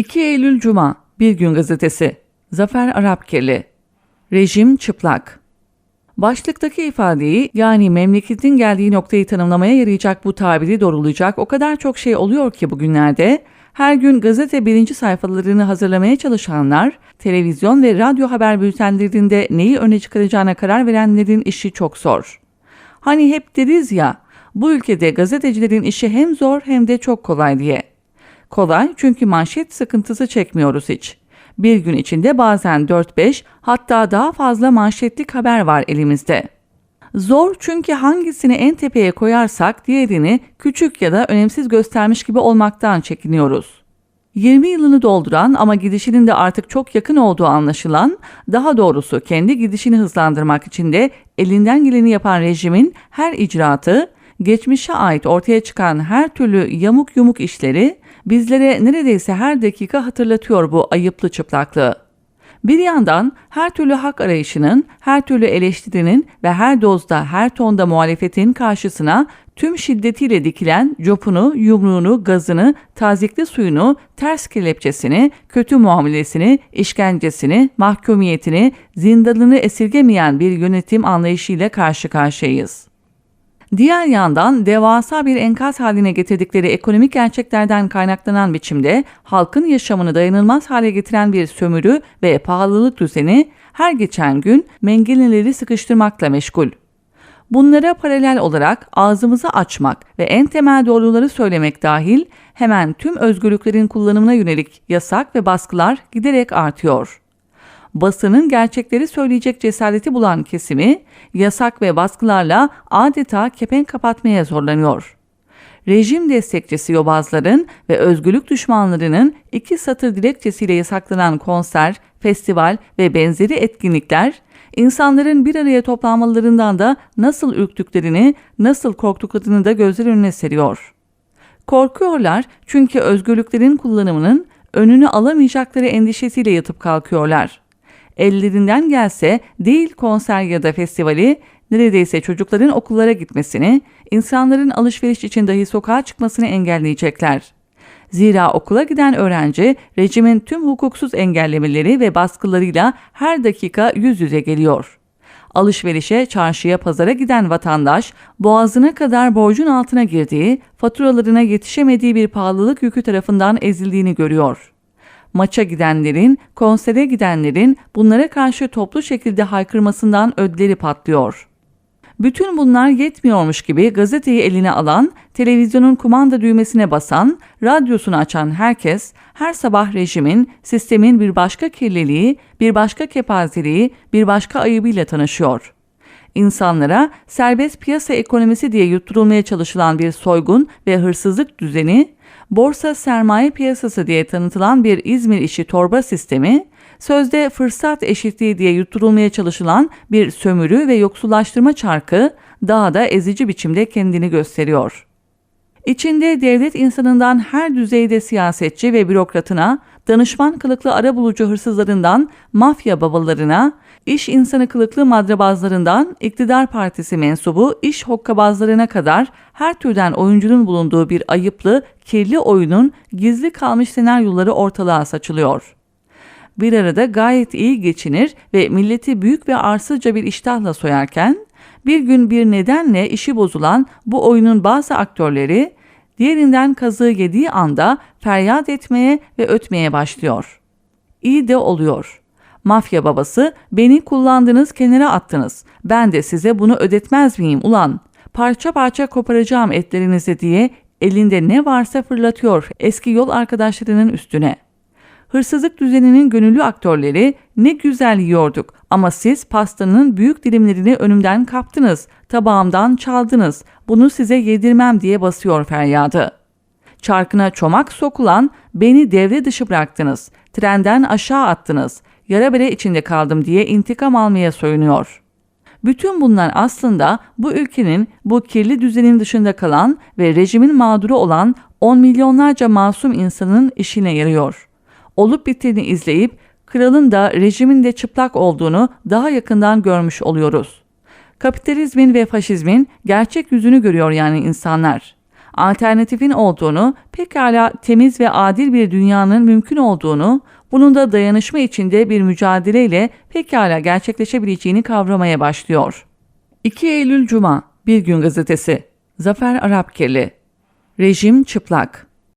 2 Eylül Cuma Bir Gün Gazetesi Zafer Arapkeli Rejim çıplak Başlıktaki ifadeyi yani memleketin geldiği noktayı tanımlamaya yarayacak bu tabiri doğrulayacak o kadar çok şey oluyor ki bugünlerde her gün gazete birinci sayfalarını hazırlamaya çalışanlar, televizyon ve radyo haber bültenlerinde neyi öne çıkaracağına karar verenlerin işi çok zor. Hani hep deriz ya, bu ülkede gazetecilerin işi hem zor hem de çok kolay diye. Kolay çünkü manşet sıkıntısı çekmiyoruz hiç. Bir gün içinde bazen 4-5 hatta daha fazla manşetlik haber var elimizde. Zor çünkü hangisini en tepeye koyarsak diğerini küçük ya da önemsiz göstermiş gibi olmaktan çekiniyoruz. 20 yılını dolduran ama gidişinin de artık çok yakın olduğu anlaşılan, daha doğrusu kendi gidişini hızlandırmak için de elinden geleni yapan rejimin her icraatı, geçmişe ait ortaya çıkan her türlü yamuk yumuk işleri bizlere neredeyse her dakika hatırlatıyor bu ayıplı çıplaklığı. Bir yandan her türlü hak arayışının, her türlü eleştirinin ve her dozda, her tonda muhalefetin karşısına tüm şiddetiyle dikilen copunu, yumruğunu, gazını, tazikli suyunu, ters kelepçesini, kötü muamelesini, işkencesini, mahkumiyetini, zindanını esirgemeyen bir yönetim anlayışıyla karşı karşıyayız. Diğer yandan devasa bir enkaz haline getirdikleri ekonomik gerçeklerden kaynaklanan biçimde halkın yaşamını dayanılmaz hale getiren bir sömürü ve pahalılık düzeni her geçen gün mengeneleri sıkıştırmakla meşgul. Bunlara paralel olarak ağzımızı açmak ve en temel doğruları söylemek dahil hemen tüm özgürlüklerin kullanımına yönelik yasak ve baskılar giderek artıyor basının gerçekleri söyleyecek cesareti bulan kesimi yasak ve baskılarla adeta kepenk kapatmaya zorlanıyor. Rejim destekçisi yobazların ve özgürlük düşmanlarının iki satır dilekçesiyle yasaklanan konser, festival ve benzeri etkinlikler insanların bir araya toplanmalarından da nasıl ürktüklerini, nasıl korktuklarını da gözler önüne seriyor. Korkuyorlar çünkü özgürlüklerin kullanımının önünü alamayacakları endişesiyle yatıp kalkıyorlar ellerinden gelse değil konser ya da festivali neredeyse çocukların okullara gitmesini, insanların alışveriş için dahi sokağa çıkmasını engelleyecekler. Zira okula giden öğrenci rejimin tüm hukuksuz engellemeleri ve baskılarıyla her dakika yüz yüze geliyor. Alışverişe, çarşıya, pazara giden vatandaş boğazına kadar borcun altına girdiği, faturalarına yetişemediği bir pahalılık yükü tarafından ezildiğini görüyor maça gidenlerin, konsere gidenlerin bunlara karşı toplu şekilde haykırmasından ödleri patlıyor. Bütün bunlar yetmiyormuş gibi gazeteyi eline alan, televizyonun kumanda düğmesine basan, radyosunu açan herkes her sabah rejimin, sistemin bir başka kirliliği, bir başka kepazeliği, bir başka ayıbıyla tanışıyor. İnsanlara serbest piyasa ekonomisi diye yutturulmaya çalışılan bir soygun ve hırsızlık düzeni, borsa sermaye piyasası diye tanıtılan bir İzmir işi torba sistemi, sözde fırsat eşitliği diye yutturulmaya çalışılan bir sömürü ve yoksullaştırma çarkı daha da ezici biçimde kendini gösteriyor. İçinde devlet insanından her düzeyde siyasetçi ve bürokratına, danışman kılıklı arabulucu hırsızlarından mafya babalarına, iş insanı kılıklı madrabazlarından iktidar partisi mensubu iş hokkabazlarına kadar her türden oyuncunun bulunduğu bir ayıplı, kirli oyunun gizli kalmış senaryoları ortalığa saçılıyor. Bir arada gayet iyi geçinir ve milleti büyük ve arsızca bir iştahla soyarken, bir gün bir nedenle işi bozulan bu oyunun bazı aktörleri, diğerinden kazığı yediği anda feryat etmeye ve ötmeye başlıyor. İyi de oluyor.'' Mafya babası beni kullandınız kenara attınız. Ben de size bunu ödetmez miyim ulan? Parça parça koparacağım etlerinizi diye elinde ne varsa fırlatıyor eski yol arkadaşlarının üstüne. Hırsızlık düzeninin gönüllü aktörleri ne güzel yiyorduk ama siz pastanın büyük dilimlerini önümden kaptınız, tabağımdan çaldınız, bunu size yedirmem diye basıyor feryadı. Çarkına çomak sokulan beni devre dışı bıraktınız, trenden aşağı attınız, yara bere içinde kaldım diye intikam almaya soyunuyor. Bütün bunlar aslında bu ülkenin bu kirli düzenin dışında kalan ve rejimin mağduru olan on milyonlarca masum insanın işine yarıyor. Olup bittiğini izleyip kralın da rejimin de çıplak olduğunu daha yakından görmüş oluyoruz. Kapitalizmin ve faşizmin gerçek yüzünü görüyor yani insanlar. Alternatifin olduğunu, pekala temiz ve adil bir dünyanın mümkün olduğunu, bunun da dayanışma içinde bir mücadeleyle pekala gerçekleşebileceğini kavramaya başlıyor. 2 Eylül Cuma Bir Gün Gazetesi Zafer Arapkeli Rejim çıplak